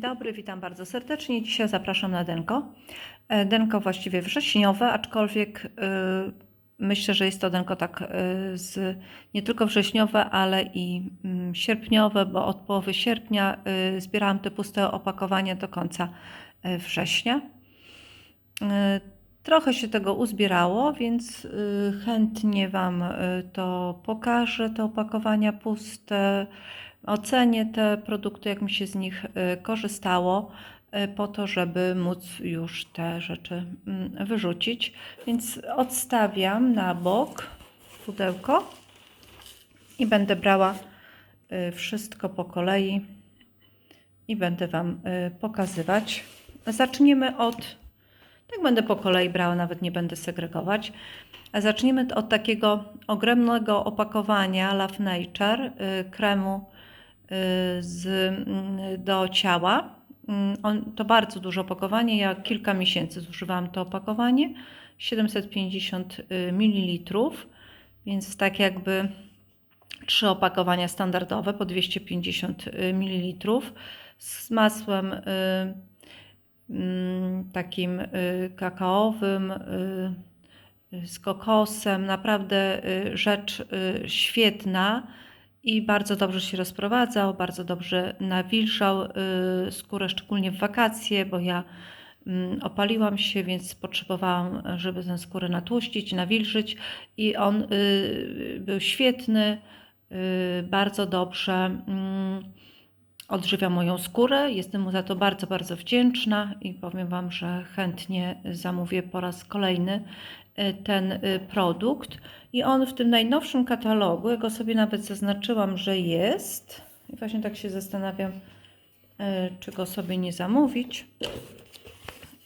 Dzień dobry, witam bardzo serdecznie. Dzisiaj zapraszam na denko. E, Denko właściwie wrześniowe, aczkolwiek y, myślę, że jest to denko tak y, z, nie tylko wrześniowe, ale i mm, sierpniowe, bo od połowy sierpnia zbierałam te puste opakowania do końca września. Trochę się tego uzbierało, więc chętnie Wam to pokażę, te opakowania puste, ocenię te produkty, jak mi się z nich y, korzystało, y, po to, żeby móc już te rzeczy mm, wyrzucić. Więc odstawiam na bok pudełko i będę brała y, wszystko po kolei i będę Wam pokazywać. Zaczniemy od tak będę po kolei brała, nawet nie będę segregować. Zaczniemy od takiego ogromnego opakowania Love Nature kremu z, mm, do ciała. Mm, On, to bardzo duże opakowanie. Ja kilka miesięcy zużywałam to opakowanie. 750 ml, więc tak jakby trzy opakowania standardowe po 250 ml z masłem y, mm, takim y, kakaowym, y, y, z kokosem. Naprawdę y, rzecz y, świetna i bardzo dobrze się rozprowadzał, bardzo dobrze nawilżał y, skórę, szczególnie w wakacje, bo ja mm, opaliłam się, więc potrzebowałam, żeby tę skórę natłuścić, nawilżyć i on y, był świetny, y, bardzo dobrze mm, odżywia moją skórę. Jestem mu za to bardzo, bardzo wdzięczna i powiem Wam, że chętnie zamówię po raz kolejny ten y, produkt. I on w tym najnowszym katalogu, ja go sobie nawet zaznaczyłam, że jest. I właśnie tak się zastanawiam, y, czy go sobie nie zamówić.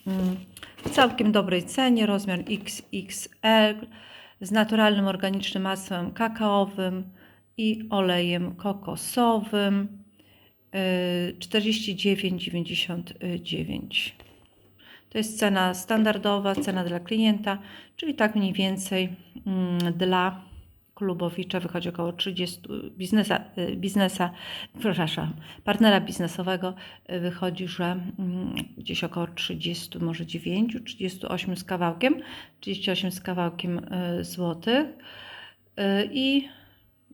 Mm, W całkiem dobrej cenie, rozmiar XXL, z naturalnym organicznym masłem kakaowym i olejem kokosowym. y, 49,99. To jest cena standardowa, cena dla klienta, czyli tak mniej więcej mm, dla klubowicza wychodzi około 30 biznesa, y, biznesa przepraszam, partnera biznesowego y, wychodzi, że mm, gdzieś około 30, może 9, 38 z kawałkiem, 38 z kawałkiem y, złotych. I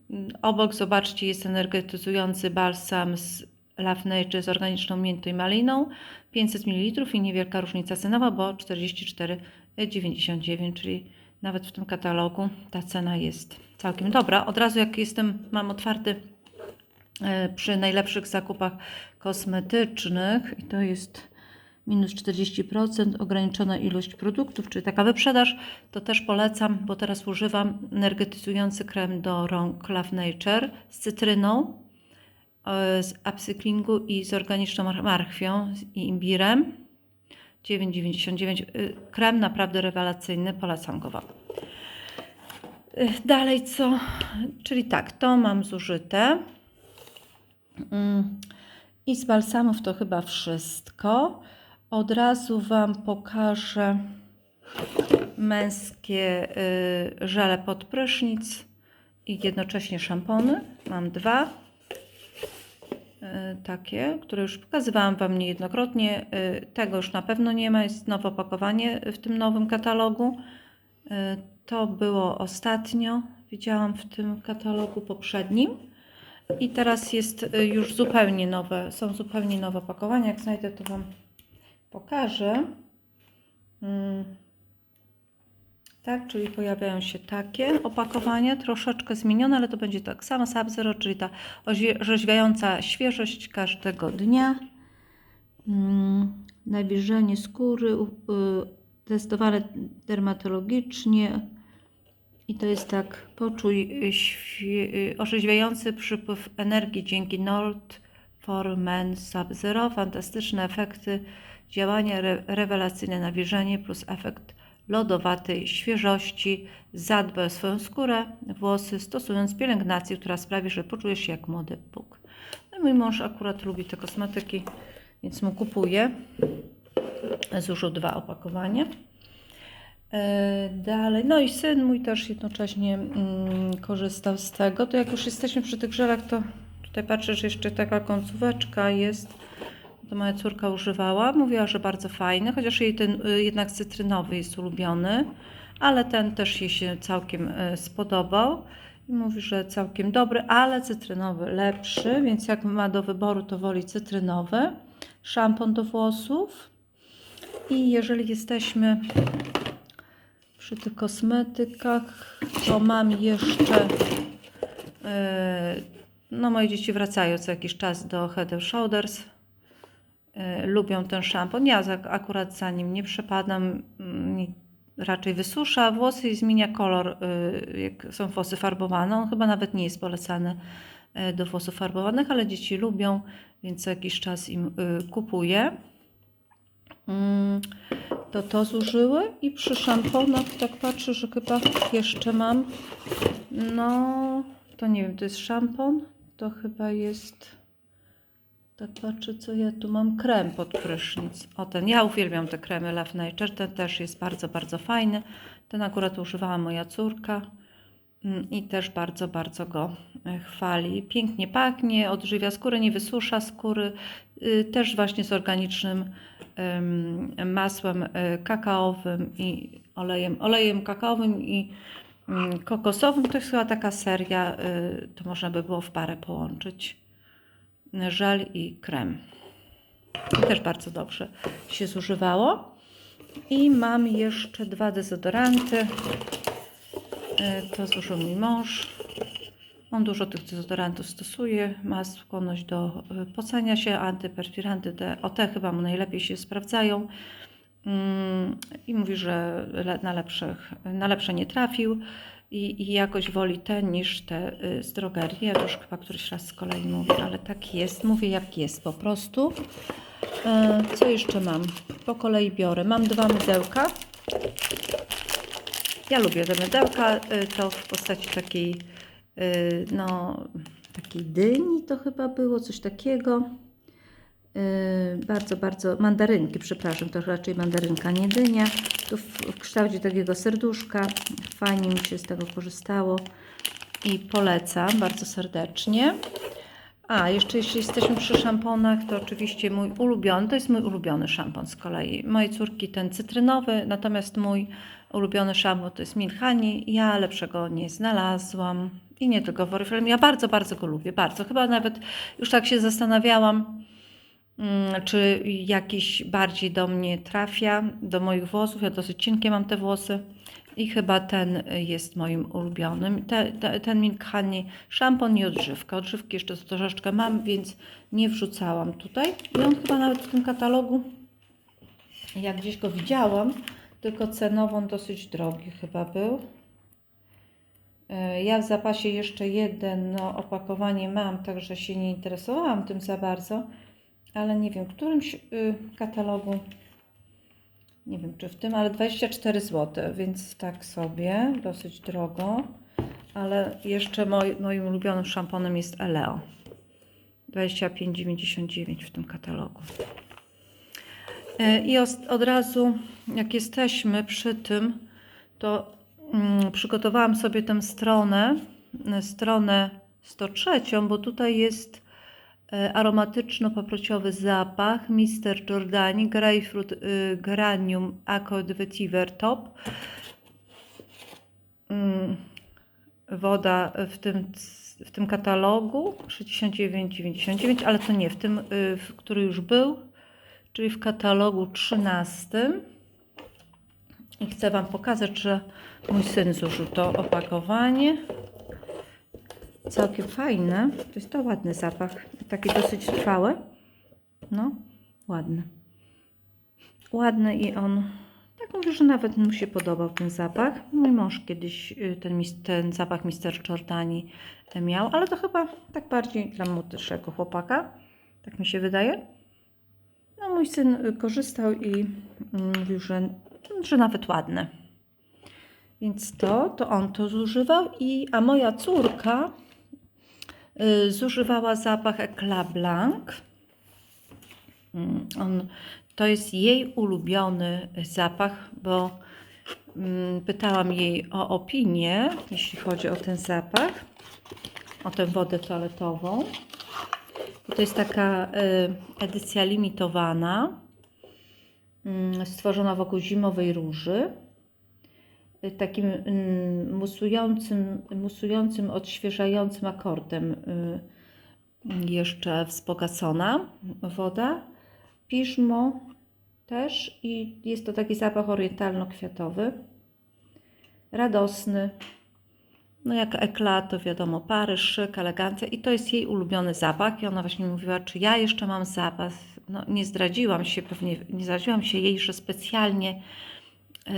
mm, obok, zobaczcie, jest energetyzujący balsam z Love Nature z organiczną miętą i maliną, 500 ml i niewielka różnica cenowa, bo 44,99, czyli nawet w tym katalogu ta cena jest całkiem dobra. Od razu jak jestem, mam otwarty e, przy najlepszych zakupach kosmetycznych i to jest minus 40%, ograniczona ilość produktów, czyli taka wyprzedaż, to też polecam, bo teraz używam energetyzujący krem do rąk Love Nature z cytryną, z upcyklingu i z organiczną mar- marchwią i imbirem. 9,99. Y, Krem naprawdę rewelacyjny, polecam go Wam. Y, Dalej co? Czyli tak, to mam zużyte. Mm, I z balsamów to chyba wszystko. Od razu Wam pokażę męskie y, żele pod prysznic i jednocześnie szampony. Mam dwa takie, które już pokazywałam Wam niejednokrotnie. Y, Tego już na pewno nie ma, jest nowe opakowanie w tym nowym katalogu. Y, To było ostatnio, widziałam w tym katalogu poprzednim. I teraz jest już zupełnie nowe, są zupełnie nowe opakowania. Jak znajdę, to Wam pokażę. Tak, czyli pojawiają się takie opakowania, troszeczkę zmienione, ale to będzie tak samo Sub-Zero, czyli ta orzeźwiająca świeżość każdego dnia. Mm, nawilżenie skóry, y, testowane dermatologicznie. I to jest tak, poczuj y, orzeźwiający przypływ energii dzięki Nord for Men Sub-Zero. Fantastyczne efekty działania, re- rewelacyjne nawilżenie plus efekt lodowatej świeżości. Zadbaj o swoją skórę, włosy, stosując pielęgnację, która sprawi, że poczujesz się jak młody Bóg. No mój mąż akurat lubi te kosmetyki, więc mu kupuje. Zużył dwa opakowania. E, Dalej, no i syn mój też jednocześnie mm, korzystał z tego. To jak już jesteśmy przy tych żelach, to tutaj patrzę, że jeszcze taka końcóweczka jest. To moja córka używała. Mówiła, że bardzo fajny, chociaż jej ten y, jednak cytrynowy jest ulubiony, ale ten też jej się całkiem y, spodobał. I mówi, że całkiem dobry, ale cytrynowy lepszy, więc jak ma do wyboru, to woli cytrynowy. Szampon do włosów. I jeżeli jesteśmy przy tych kosmetykach, to mam jeszcze. Yy, no, moje dzieci wracają co jakiś czas do Head Shoulders. Yy, lubią ten szampon. Ja akurat za nim nie przepadam. mm, Raczej wysusza włosy i zmienia kolor, yy, jak są włosy farbowane. On chyba nawet nie jest polecany yy, do włosów farbowanych, ale dzieci lubią, więc jakiś czas im kupuję. Mm, to to zużyły i przy szamponach tak patrzę, że chyba jeszcze mam no to nie wiem, to jest szampon to chyba jest tak patrzę co ja tu mam krem pod prysznic o ten, ja uwielbiam te kremy Love Nature, ten też jest bardzo, bardzo fajny ten akurat używała moja córka Mm, i też bardzo, bardzo go e, chwali. Pięknie pachnie, odżywia skórę, nie wysusza skóry, y, też właśnie z organicznym em, masłem e, kakaowym i olejem, olejem kakaowym i mm, kokosowym. To jest chyba taka seria, y, to można by było w parę połączyć. Żel i krem. I też bardzo dobrze się zużywało. I mam jeszcze dwa dezodoranty. E, To zużył mój mąż. On dużo tych dezodorantów stosuje, ma skłonność do e, pocenia się, antyperspiranty, te, o te chyba mu najlepiej się sprawdzają. Mm, I mówi, że na, lepszych, na lepsze nie trafił i, i jakoś woli te niż te y, z drogerii. Ja już chyba któryś raz z kolei mówię, ale tak jest. Mówię jak jest po prostu. E, Co jeszcze mam? Po kolei biorę. Mam dwa mydełka. Ja lubię te mydełka, y, to w postaci takiej, y, no, takiej dyni to chyba było, coś takiego. Y, Bardzo, bardzo, mandarynki, przepraszam, to raczej mandarynka, nie dynia. Tu w, w kształcie takiego serduszka. Fajnie mi się z tego korzystało i polecam bardzo serdecznie. A, jeszcze jeśli jesteśmy przy szamponach, to oczywiście mój ulubiony, to jest mój ulubiony szampon z kolei. Mojej córki ten cytrynowy, natomiast mój ulubiony szampon to jest Milchani. Ja lepszego nie znalazłam i nie tylko w Oriflame. Ja bardzo, bardzo go lubię, bardzo. Chyba nawet już tak się zastanawiałam, czy jakiś bardziej do mnie trafia, do moich włosów. Ja dosyć cienkie mam te włosy. I chyba ten jest moim ulubionym. Te, te, ten Milk szampon i odżywka. Odżywki jeszcze troszeczkę mam, więc nie wrzucałam tutaj. I on chyba nawet w tym katalogu, jak gdzieś go widziałam, tylko cenowo on dosyć drogi chyba był. E, Ja w zapasie jeszcze jeden no, opakowanie mam, także się nie interesowałam tym za bardzo, ale nie wiem, w którymś y, katalogu nie wiem czy w tym, ale 24 zł, więc tak sobie, dosyć drogo. Ale jeszcze moi, moim ulubionym szamponem jest Eleo. 25,99 w tym katalogu. E, I od razu, jak jesteśmy przy tym, to mm, przygotowałam sobie tę stronę, stronę 103, bo tutaj jest aromatyczno-paprociowy zapach Mr. Giordani Grapefruit y, Geranium Accord Vetiver Top. Mm, Woda w tym, w tym katalogu 69,99, ale to nie w tym, y, w, który już był, czyli w katalogu 13. I chcę Wam pokazać, że mój syn zużył to opakowanie. Całkiem fajne. To jest to ładny zapach. Taki dosyć trwały. No, ładny. Ładny i on, tak mówię, że nawet mu się podobał ten zapach. Mój mąż kiedyś y, ten, ten zapach Mr. Giordani y, miał, ale to chyba tak bardziej dla młodszego chłopaka. Tak mi się wydaje. No, mój syn korzystał i mm, mówił, że, że nawet ładne. Więc to, to on to zużywał, i, a moja córka zużywała zapach Eclat Blanc. Mm, On, to jest jej ulubiony zapach, bo mm, pytałam jej o opinię, jeśli chodzi o ten zapach, o tę wodę toaletową. To jest taka y, edycja limitowana, mm, stworzona wokół zimowej róży. Takim mm, musującym, musującym, odświeżającym akordem y, jeszcze wzbogacona woda. Piżmo też i jest to taki zapach orientalno-kwiatowy. Radosny. No jak eklat, to wiadomo, Paryż, szyk, elegancja i to jest jej ulubiony zapach i ona właśnie mówiła, czy ja jeszcze mam zapach. No nie zdradziłam się pewnie, nie zdradziłam się jej, że specjalnie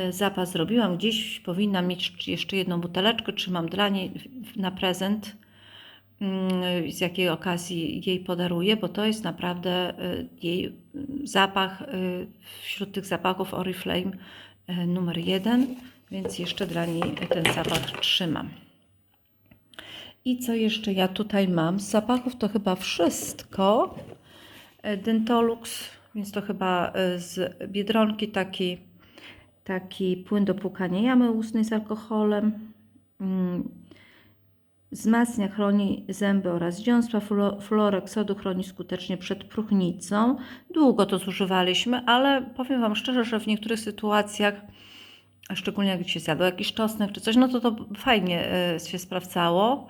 zapas zrobiłam. Gdzieś powinnam mieć jeszcze jedną buteleczkę, czy mam dla niej na prezent, mm, z jakiej okazji jej podaruję, bo to jest naprawdę e, jej zapach e, wśród tych zapachów Oriflame e, numer jeden, więc jeszcze dla niej ten zapach trzymam. I co jeszcze ja tutaj mam? Z zapachów to chyba wszystko. E, Dentolux, więc to chyba e, z Biedronki taki, taki płyn do płukania jamy ustnej z alkoholem. Mm, Wzmacnia, chroni zęby oraz dziąsła. Flo- Florek sodu chroni skutecznie przed próchnicą. Długo to zużywaliśmy, ale powiem Wam szczerze, że w niektórych sytuacjach, szczególnie jak się zjadło jakiś czosnek czy coś, no to to fajnie e, się sprawdzało.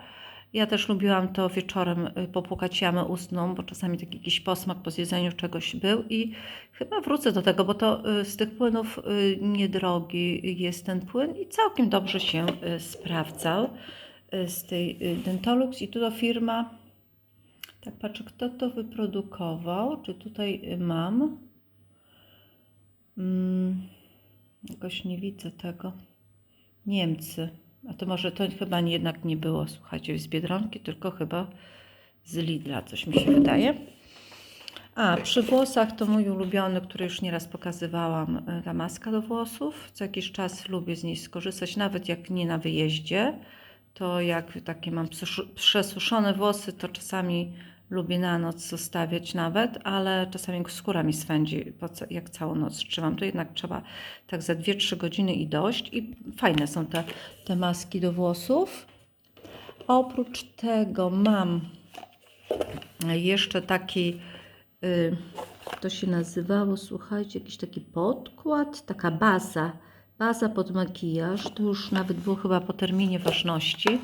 Ja też lubiłam to wieczorem y, popłukać jamę ustną, bo czasami taki jakiś posmak po zjedzeniu czegoś był i chyba wrócę do tego, bo to y, z tych płynów y, niedrogi jest ten płyn i całkiem dobrze się sprawdzał z tej Dentolux i tu to firma, tak patrzę, kto to wyprodukował, czy tutaj mam, mm, jakoś nie widzę tego, Niemcy. A to może to chyba nie, jednak nie było, słuchajcie, z Biedronki, tylko chyba z Lidla, coś mi się wydaje. A, przy włosach to mój ulubiony, który już nieraz pokazywałam, y, ta maska do włosów. Co jakiś czas lubię z niej skorzystać, nawet jak nie na wyjeździe. To jak takie mam przesuszone włosy, to czasami lubię na noc zostawiać nawet, ale czasami skóra mi swędzi, jak całą noc trzymam. To jednak trzeba tak za 2-3 godziny i dość. I fajne są te, te maski do włosów. Oprócz tego mam jeszcze taki, y, to się nazywało, słuchajcie, jakiś taki podkład, taka baza, baza pod makijaż. To już nawet było chyba po terminie ważności,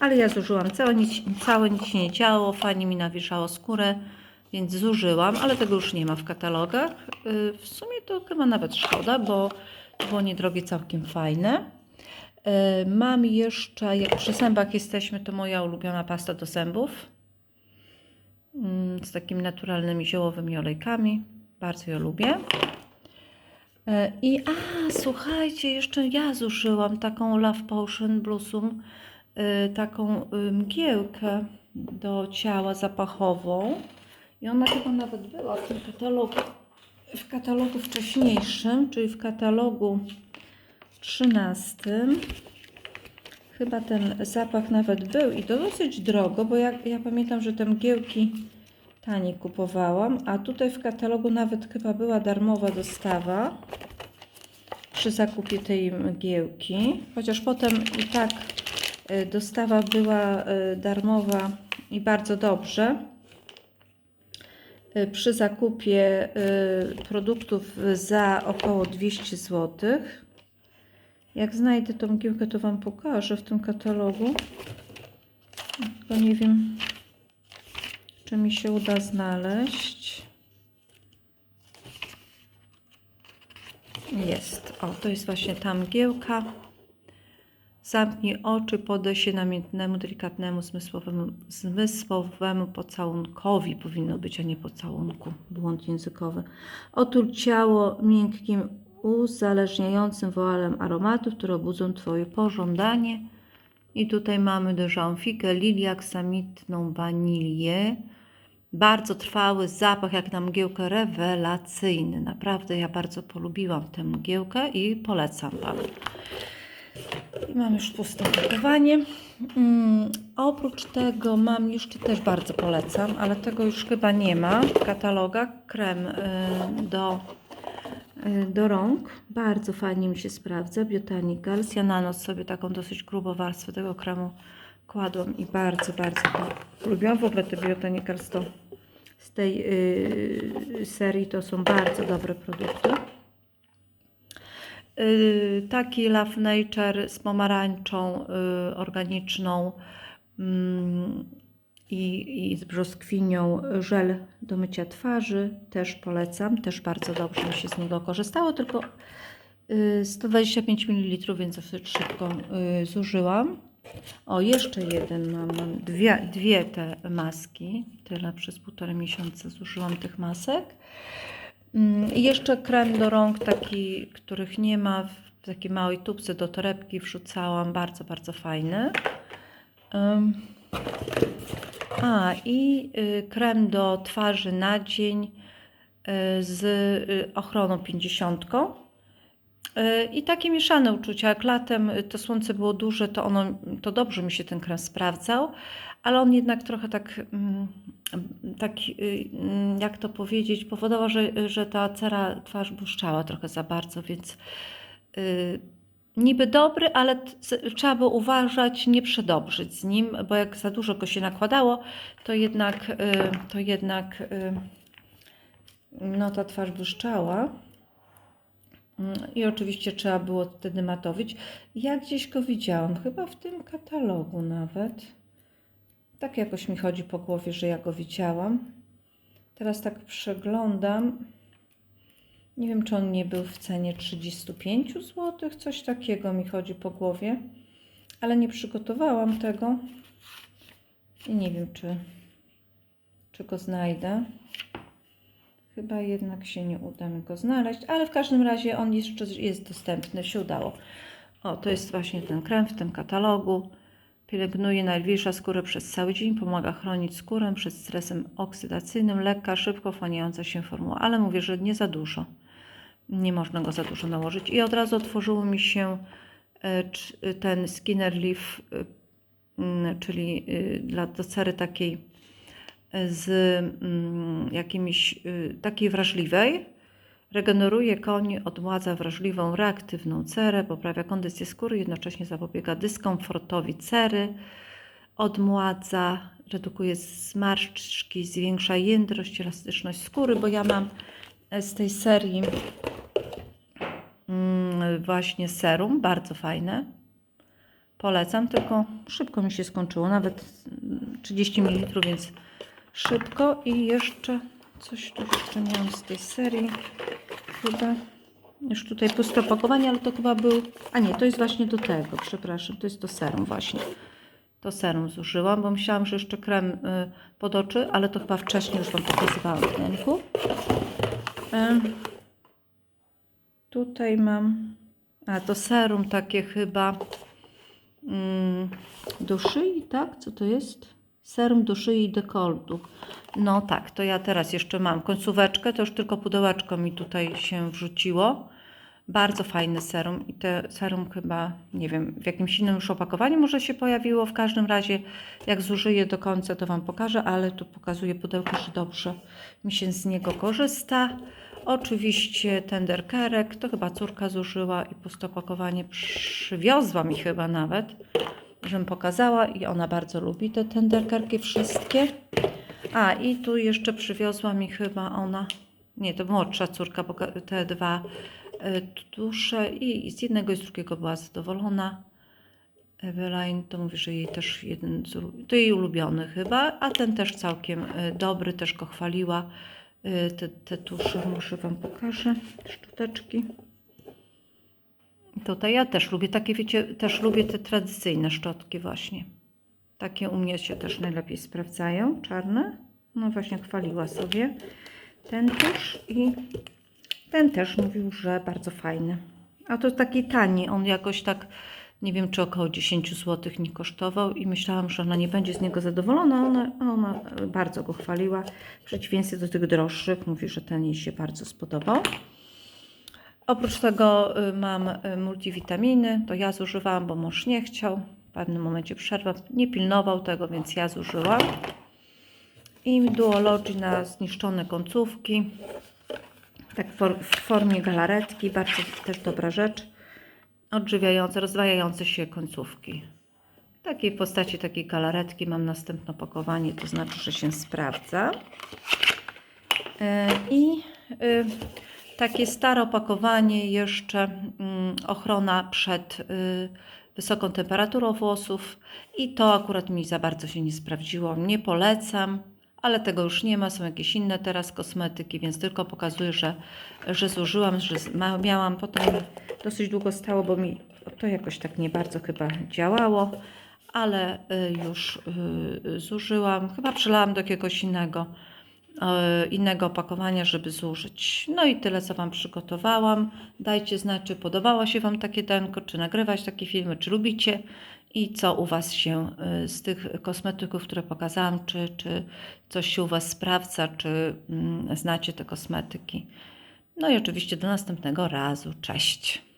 ale ja zużyłam całe, nic, całe nic się nie działo, fajnie mi nawieszało skórę, więc zużyłam, ale tego już nie ma w katalogach. Y, w sumie to chyba nawet szkoda, bo było niedrogie, całkiem fajne. Y, Mam jeszcze, jak przy zębach jesteśmy, to moja ulubiona pasta do zębów mm, z takimi naturalnymi ziołowymi olejkami. Bardzo ją lubię. E, I a, słuchajcie, jeszcze ja zużyłam taką Love Potion Blossom, y, taką y, mgiełkę do ciała zapachową. I ona chyba nawet była w tym katalogu, w katalogu wcześniejszym, czyli w katalogu 13. Chyba ten zapach nawet był i to dosyć drogo, bo ja, ja pamiętam, że te mgiełki taniej kupowałam, a tutaj w katalogu nawet chyba była darmowa dostawa przy zakupie tej mgiełki, chociaż potem i tak y, dostawa była y, darmowa i bardzo dobrze. Y, Przy zakupie produktów za około 200 zł. Jak znajdę tą mgiełkę, to Wam pokażę w tym katalogu. Tylko nie wiem, czy mi się uda znaleźć. Jest. O, to jest właśnie ta mgiełka. Zamknij oczy, podaj się namiętnemu, delikatnemu, zmysłowemu, zmysłowemu pocałunkowi. Powinno być, a nie pocałunku. Błąd językowy. Otul ciało miękkim, uzależniającym woalem aromatów, które obudzą Twoje pożądanie. I tutaj mamy dyżą figę, lilię aksamitną, wanilię. Bardzo trwały zapach, jak na mgiełkę, rewelacyjny. Naprawdę ja bardzo polubiłam tę mgiełkę i polecam Wam. I mam już puste opakowanie. Mm, oprócz tego mam jeszcze też bardzo polecam, ale tego już chyba nie ma w katalogach. Krem y, do, y, do rąk. Bardzo fajnie mi się sprawdza. Botanicals. Ja na noc sobie taką dosyć grubą warstwę tego kremu kładłam i bardzo, bardzo to lubiłam. W ogóle te Botanicals to z tej y, serii to są bardzo dobre produkty. Y, taki Love Nature z pomarańczą y, organiczną mm, i, i z brzoskwinią żel do mycia twarzy. Też polecam, też bardzo dobrze mi się z niego korzystało, tylko y, 125 ml, więc dosyć szybko y, zużyłam. O, jeszcze jeden mam, dwie, dwie te maski. Tyle przez półtorej miesiąca zużyłam tych masek. Mm, I jeszcze krem do rąk, taki, których nie ma, w takiej małej tubce do torebki wrzucałam, bardzo, bardzo fajny. A, i y, krem do twarzy na dzień y, z y, ochroną 50. I takie mieszane uczucia. Jak latem y, to słońce było duże, to, ono, to dobrze mi się ten krem sprawdzał, ale on jednak trochę tak, mm, tak y, mm, jak to powiedzieć, powodował, że, że ta cera twarz błyszczała trochę za bardzo, więc y, niby dobry, ale trzeba było uważać, nie przedobrzyć z nim, bo jak za dużo go się nakładało, to jednak, to jednak no, ta twarz błyszczała. Mm, I oczywiście trzeba było wtedy matowić. Ja gdzieś go widziałam, chyba w tym katalogu nawet. Tak jakoś mi chodzi po głowie, że ja go widziałam. Teraz tak przeglądam. Nie wiem, czy on nie był w cenie 35 zł, coś takiego mi chodzi po głowie, ale nie przygotowałam tego i nie wiem, czy, czy go znajdę. Chyba jednak się nie uda mi go znaleźć, ale w każdym razie on jeszcze jest dostępny, się udało. O, to jest właśnie ten krem w tym katalogu. Pielęgnuje najlżejsza skórę przez cały dzień, pomaga chronić skórę przed stresem oksydacyjnym, lekka, szybko wchłaniająca się formuła, ale mówię, że nie za dużo. Nie można go za dużo nałożyć. I od razu otworzyło mi się e, ten Skinner Leaf, mm, czyli y, dla do cery takiej e, z mm, jakimiś y, takiej wrażliwej. Regeneruje koń, odmładza wrażliwą, reaktywną cerę, poprawia kondycję skóry, jednocześnie zapobiega dyskomfortowi cery, odmładza, redukuje zmarszczki, zwiększa jędrość, elastyczność skóry, bo ja mam e, z tej serii mm, właśnie serum, bardzo fajne. Polecam, tylko szybko mi się skończyło, nawet mm, 30 ml, więc szybko. I jeszcze coś tu jeszcze miałam z tej serii. Chyba już tutaj puste opakowanie, ale to chyba był. A nie, to jest właśnie do tego, przepraszam, to jest do serum właśnie. To serum zużyłam, bo myślałam, że jeszcze krem y, pod oczy, ale to chyba wcześniej już Wam pokazywałam w rynku. Tutaj mam. A to serum takie chyba mm, do szyi, tak? Co to jest? Serum do szyi i dekoltu. No tak, to ja teraz jeszcze mam końcóweczkę, to już tylko pudełeczko mi tutaj się wrzuciło. Bardzo fajny serum i te serum chyba, nie wiem, w jakimś innym już opakowaniu może się pojawiło. W każdym razie, jak zużyję do końca, to Wam pokażę, ale tu pokazuję pudełko, że dobrze mi się z niego korzysta. Oczywiście tenderkerek, to chyba córka zużyła i puste opakowanie przywiozła mi chyba nawet, żebym pokazała i ona bardzo lubi te tenderkerki wszystkie. A i tu jeszcze przywiozła mi chyba ona, nie to młodsza córka, te dwa e, tusze i z jednego i z drugiego była zadowolona. Eveline to mówi, że jej też jeden, z, to jej ulubiony chyba, a ten też całkiem e, dobry, też go chwaliła. E, Te, te tusze może Wam pokażę, szczoteczki. Tutaj ja też lubię takie, wiecie, też lubię te tradycyjne szczotki właśnie. Takie u mnie się też najlepiej sprawdzają, czarne. No właśnie chwaliła sobie ten tusz i ten też mówił, że bardzo fajny. A to taki tani, on jakoś tak, nie wiem czy około 10 zł nie kosztował i myślałam, że ona nie będzie z niego zadowolona, a ona, ona bardzo go chwaliła. W przeciwieństwie do tych droższych, mówi, że ten jej się bardzo spodobał. Oprócz tego y, mam y, multivitaminy, to ja zużywałam, bo mąż nie chciał. W pewnym momencie przerwa, nie pilnował tego, więc ja zużyłam. I Duology na zniszczone końcówki. Tak w for- w formie galaretki, bardzo też dobra rzecz. Odżywiające, rozdwajające się końcówki. W takiej postaci takiej galaretki mam następne opakowanie, to znaczy, że się sprawdza. E, I y, takie stare opakowanie jeszcze mm, ochrona przed y, wysoką temperaturą włosów. I to akurat mi za bardzo się nie sprawdziło. Nie polecam, ale tego już nie ma, są jakieś inne teraz kosmetyki, więc tylko pokazuję, że, że zużyłam, że miałam, potem dosyć długo stało, bo mi to jakoś tak nie bardzo chyba działało, ale y, już y, zużyłam, chyba przelałam do jakiegoś innego innego opakowania, żeby zużyć. No i tyle, co Wam przygotowałam. Dajcie znać, czy podobało się Wam takie denko, czy nagrywać takie filmy, czy lubicie i co u Was się e, z tych kosmetyków, które pokazałam, czy, czy coś się u Was sprawdza, czy mm, znacie te kosmetyki. No i oczywiście do następnego razu. Cześć!